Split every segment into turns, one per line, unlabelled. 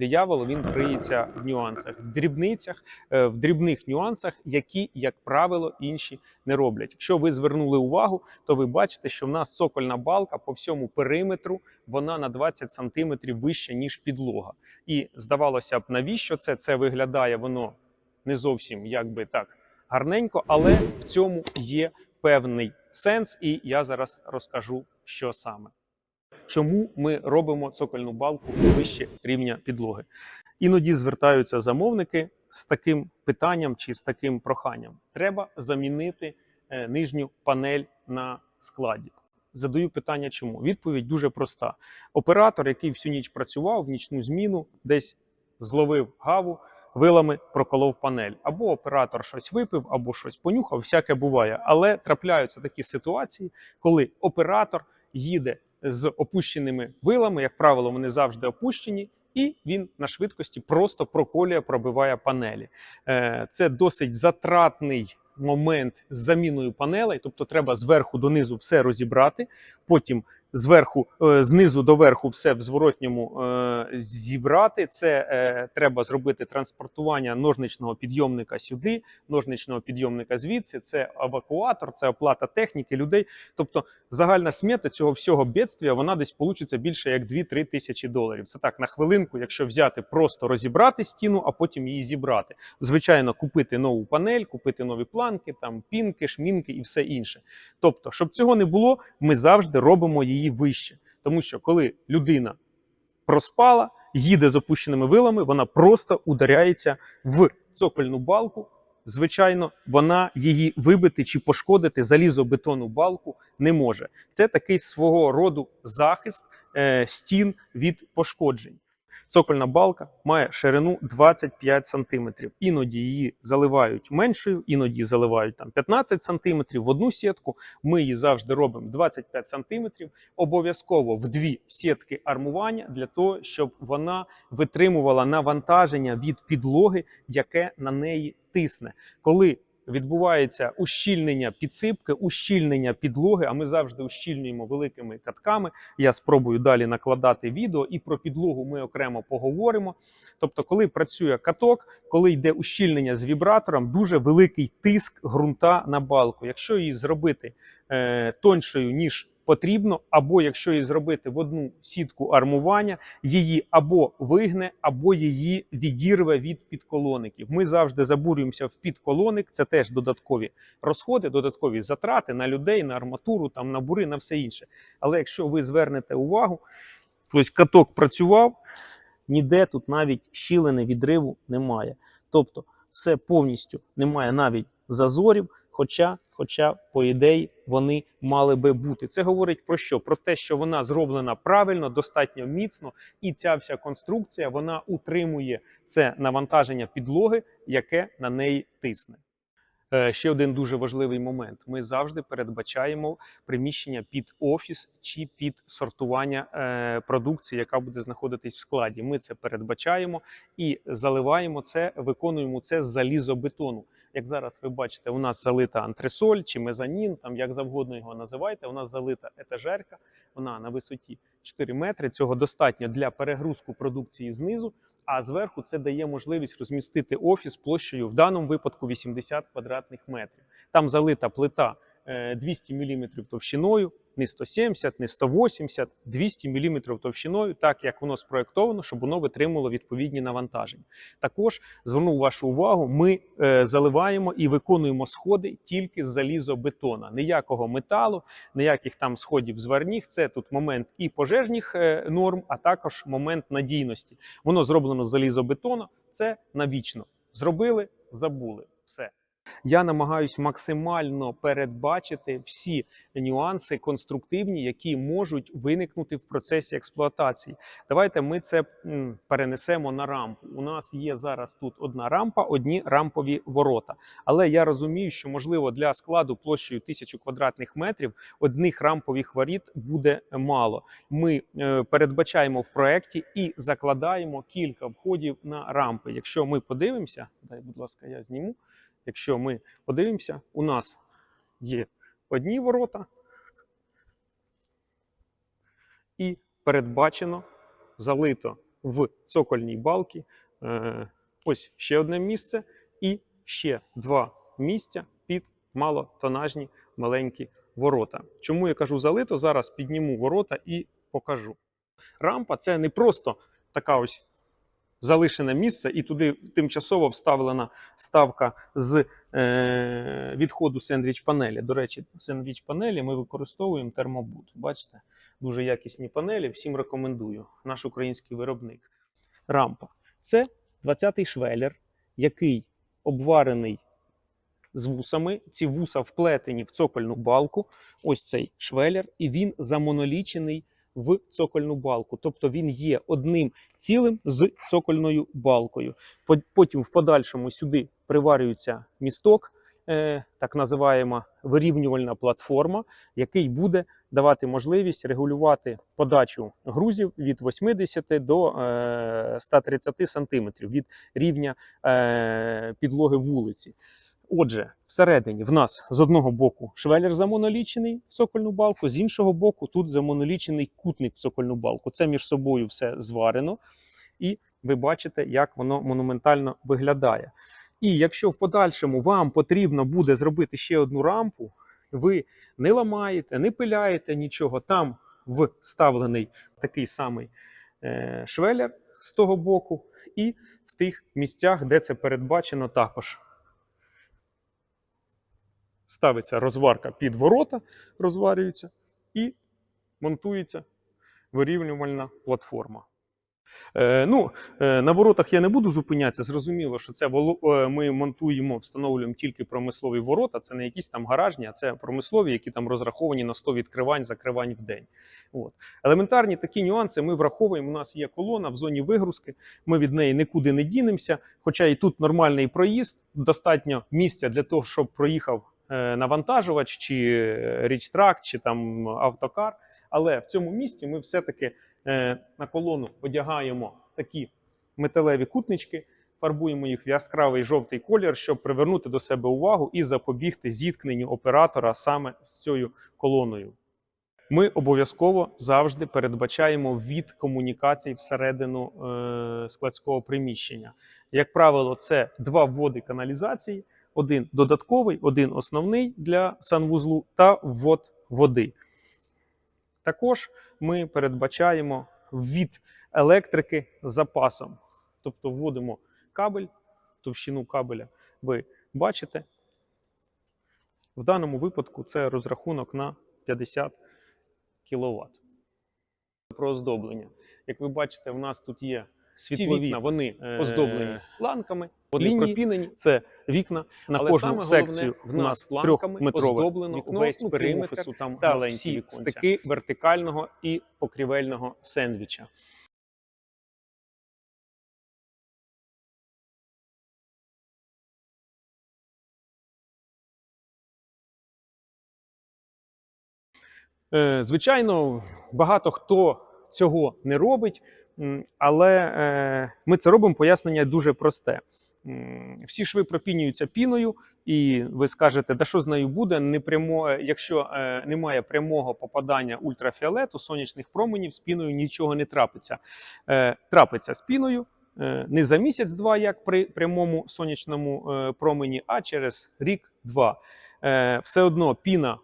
диявол він криється в нюансах, в дрібницях, е, в дрібних нюансах, які, як правило, інші не роблять. Якщо ви звернули увагу, то ви бачите, що в нас цокольна балка по всьому периметру вона на 20 см вища, ніж підлога. І здавалося б, навіщо це? Це виглядає воно не зовсім якби так гарненько, але в цьому є певний сенс, і я зараз розкажу, що саме. Чому ми робимо цокольну балку вище рівня підлоги? Іноді звертаються замовники з таким питанням чи з таким проханням. Треба замінити е, нижню панель на складі. Задаю питання, чому? Відповідь дуже проста. Оператор, який всю ніч працював в нічну зміну, десь зловив гаву, вилами проколов панель. Або оператор щось випив, або щось понюхав, всяке буває. Але трапляються такі ситуації, коли оператор їде з опущеними вилами, як правило, вони завжди опущені. І він на швидкості просто проколює, пробиває панелі. Е, Це досить затратний момент з заміною панелей, тобто треба зверху донизу все розібрати, потім зверху, е, знизу до верху все в зворотньому е, зібрати. Це е, треба зробити транспортування ножничного підйомника сюди, ножничного підйомника звідси. Це евакуатор, це оплата техніки, людей. Тобто загальна смета цього всього бедствія, вона десь получиться більше як 2-3 тисячі доларів. Це так на хвилинку, якщо взяти, просто розібрати стіну, а потім її зібрати. Звичайно, купити нову панель, купити нові планки, там пінки, шмінки і все інше. Тобто, щоб цього не було, ми завжди робимо її вище. Тому що коли людина проспала, їде з опущеними вилами, вона просто ударяється в цокольну балку. Звичайно, вона її вибити чи пошкодити залізобетонну балку не може. Це такий свого роду захист е, стін від пошкоджень. Цокольна балка має ширину 25 см. Іноді її заливають меншою, іноді заливають там 15 см в одну сітку. Ми її завжди робимо 25 см. Обов'язково в дві сітки армування для того, щоб вона витримувала навантаження від підлоги, яке на неї тисне. Коли відбувається ущільнення підсипки, ущільнення підлоги, а ми завжди ущільнюємо великими катками. Я спробую далі накладати відео, і про підлогу ми окремо поговоримо. Тобто, коли працює каток, коли йде ущільнення з вібратором, дуже великий тиск ґрунта на балку. Якщо її зробити е, тоншою, ніж потрібно, або якщо її зробити в одну сітку армування, її або вигне, або її відірве від підколоників. Ми завжди забурюємося в підколоник. Це теж додаткові розходи, додаткові затрати на людей, на арматуру, там на бури, на все інше. Але якщо ви звернете увагу, ось каток працював, ніде тут навіть щілини відриву немає. Тобто, все повністю немає навіть зазорів. Хоча, хоча, по ідеї, вони мали би бути. Це говорить про що? Про те, що вона зроблена правильно, достатньо міцно, і ця вся конструкція вона утримує це навантаження підлоги, яке на неї тисне. Е, Ще один дуже важливий момент: ми завжди передбачаємо приміщення під офіс чи під сортування е, продукції, яка буде знаходитись в складі. Ми це передбачаємо і заливаємо це, виконуємо це з залізобетону. Як зараз ви бачите, у нас залита антресоль чи мезанін, там як завгодно його називайте. У нас залита етажерка, вона на висоті 4 метри. Цього достатньо для перегрузку продукції знизу. А зверху це дає можливість розмістити офіс площею в даному випадку 80 квадратних метрів. Там залита плита е, 200 мм товщиною, не 170, не 180, 200 мм товщиною, так як воно спроєктовано, щоб воно витримувало відповідні навантаження. Також зверну вашу увагу, ми е, заливаємо і виконуємо сходи тільки з залізобетона. Ніякого металу, ніяких там сходів зварних. Це тут момент і пожежних е, норм, а також момент надійності. Воно зроблено з залізобетону. Це навічно. Зробили, забули. Все. Я намагаюсь максимально передбачити всі нюанси конструктивні, які можуть виникнути в процесі експлуатації. Давайте ми це перенесемо на рампу. У нас є зараз тут одна рампа, одні рампові ворота. Але я розумію, що можливо для складу площею 1000 квадратних метрів одних рампових воріт буде мало. Ми е, передбачаємо в проекті і закладаємо кілька входів на рампи. Якщо ми подивимося, дай, будь ласка, я зніму. Якщо ми подивимося, у нас є одні ворота, і передбачено, залито в цокольній балці е, ось ще одне місце і ще два місця під малотонажні маленькі ворота. Чому я кажу залито? Зараз підніму ворота і покажу. Рампа це не просто така ось залишене місце, і туди тимчасово вставлена ставка з е, відходу сендвіч панелі. До речі, сендвіч панелі ми використовуємо термобут. Бачите, дуже якісні панелі. Всім рекомендую. Наш український виробник. Рампа це 20-й швелер, який обварений з вусами. Ці вуса вплетені в цокольну балку. Ось цей швелер, і він замонолічений в цокольну балку. Тобто він є одним цілим з цокольною балкою. Потім в подальшому сюди приварюється місток, е, так називаємо вирівнювальна платформа, який буде давати можливість регулювати подачу грузів від 80 до е, 130 сантиметрів від рівня е, підлоги вулиці. Отже, всередині в нас з одного боку швелер замонолічений в цокольну балку, з іншого боку, тут замонолічений кутник в цокольну балку. Це між собою все зварено, і ви бачите, як воно монументально виглядає. І якщо в подальшому вам потрібно буде зробити ще одну рампу, ви не ламаєте, не пиляєте нічого. Там вставлений такий самий е, швелер з того боку, і в тих місцях, де це передбачено, також ставиться розварка під ворота, розварюється, і монтується вирівнювальна платформа. Е, ну, е, на воротах я не буду зупинятися. Зрозуміло, що це е, ми монтуємо, встановлюємо тільки промислові ворота. Це не якісь там гаражні, а це промислові, які там розраховані на 100 відкривань, закривань в день. От. Елементарні такі нюанси ми враховуємо. У нас є колона в зоні вигрузки. Ми від неї нікуди не дінемося. Хоча і тут нормальний проїзд, достатньо місця для того, щоб проїхав навантажувач, чи е, річтрак, чи там автокар. Але в цьому місці ми все-таки е, на колону одягаємо такі металеві кутнички, фарбуємо їх в яскравий жовтий колір, щоб привернути до себе увагу і запобігти зіткненню оператора саме з цією колоною. Ми обов'язково завжди передбачаємо від комунікацій всередину е, складського приміщення. Як правило, це два вводи каналізації: один додатковий, один основний для санвузлу та ввод води. Також ми передбачаємо від електрики запасом. Тобто вводимо кабель, товщину кабеля ви бачите. В даному випадку це розрахунок на 50 кВт. Про оздоблення. Як ви бачите, в нас тут є світлові вікна, вони оздоблені ланками, вони
лінії.
пропінені. Це вікна на
Але
кожну
головне,
секцію.
в нас ланками оздоблено
вікно,
весь
ну,
периметр
офісу, там
та
маленькі
всі
віконця.
стики
вертикального і покрівельного сендвіча. Е, Звичайно, багато хто цього не робить, але е, ми це робимо. Пояснення дуже просте. Всі шви пропінюються піною, і ви скажете, да що з нею буде? Не прямо, якщо е, немає прямого попадання ультрафіолету, сонячних променів, з піною нічого не трапиться. Е, Трапиться з піною е, не за місяць-два, як при прямому сонячному е, промені, а через рік-два. Е, Все одно піна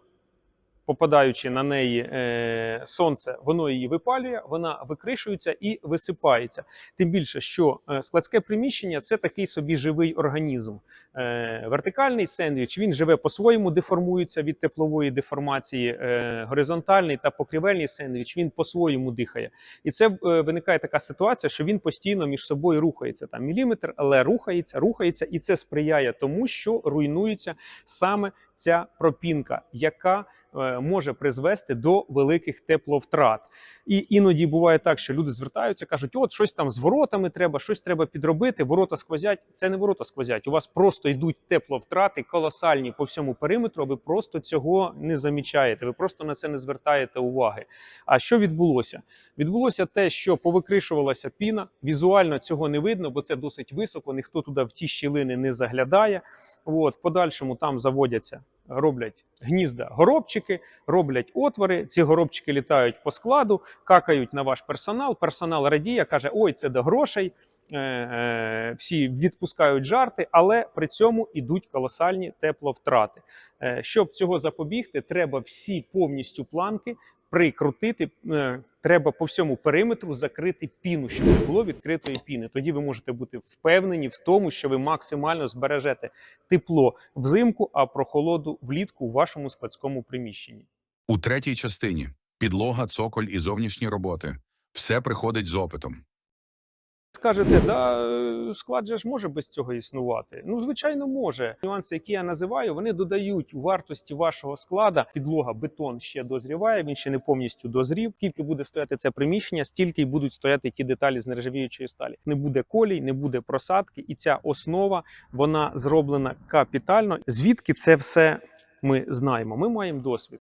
попадаючи на неї е, сонце, воно її випалює, вона викришується і висипається. Тим більше, що е, складське приміщення це такий собі живий організм. Е, вертикальний сендвіч він живе по-своєму, деформується від теплової деформації. Е, горизонтальний та покрівельний сендвіч він по-своєму дихає. І це е, виникає така ситуація, що він постійно між собою рухається. Там міліметр, але рухається, рухається, і це сприяє тому, що руйнується саме ця пропінка, яка може призвести до великих тепловтрат. І іноді буває так, що люди звертаються, кажуть: от щось там з воротами треба, щось треба підробити. Ворота сквозять. Це не ворота сквозять. У вас просто йдуть тепловтрати колосальні по всьому периметру. Ви просто цього не замічаєте. Ви просто на це не звертаєте уваги. А що відбулося? Відбулося те, що повикришувалася піна. Візуально цього не видно, бо це досить високо. Ніхто туди в ті щілини не заглядає. От, в подальшому там заводяться роблять гнізда горобчики, роблять отвори. Ці горобчики літають по складу, какають на ваш персонал. Персонал радіє, каже: Ой, це до грошей. Е, е, Всі відпускають жарти, але при цьому ідуть колосальні тепловтрати. Е, Щоб цього запобігти, треба всі повністю планки прикрутити. е, Треба по всьому периметру закрити піну, щоб не було відкритої піни. Тоді ви можете бути впевнені в тому, що ви максимально збережете тепло взимку, а прохолоду влітку у вашому складському приміщенні.
У третій частині підлога, цоколь і зовнішні роботи. Все приходить з опитом.
Скажете, да е, склад же ж може без цього існувати. Ну, звичайно, може. Нюанси, які я називаю, вони додають вартості вашого склада. Підлога, бетон ще дозріває, він ще не повністю дозрів. Скільки буде стояти це приміщення, стільки й будуть стояти ті деталі з нержавіючої сталі. Не буде колій, не буде просадки, і ця основа вона зроблена капітально. Звідки це все ми знаємо? Ми маємо досвід.